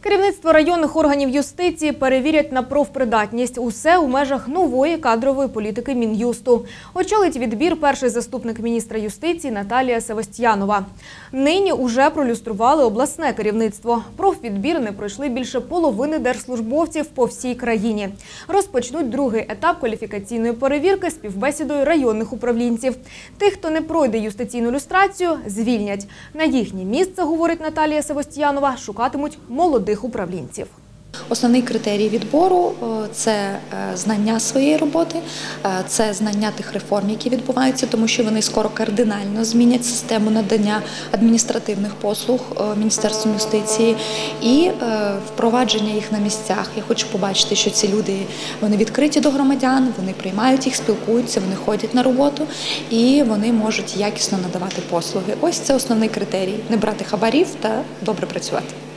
Керівництво районних органів юстиції перевірять на профпридатність. Усе у межах нової кадрової політики Мін'юсту. Очолить відбір перший заступник міністра юстиції Наталія Севастьянова. Нині уже пролюстрували обласне керівництво. Профвідбір не пройшли більше половини держслужбовців по всій країні. Розпочнуть другий етап кваліфікаційної перевірки співбесідою районних управлінців. Тих, хто не пройде юстиційну люстрацію, звільнять. На їхнє місце, говорить Наталія Севастьянова, шукатимуть молодих управлінців. Основний критерій відбору е, це е, знання своєї роботи, е, це знання тих реформ, які відбуваються, тому що вони скоро кардинально змінять систему надання адміністративних послуг Міністерством юстиції і впровадження їх на місцях. Я хочу побачити, що ці люди вони відкриті до громадян, вони приймають їх, спілкуються, вони ходять на роботу і вони можуть якісно надавати послуги. Ось це основний критерій не брати хабарів та добре працювати.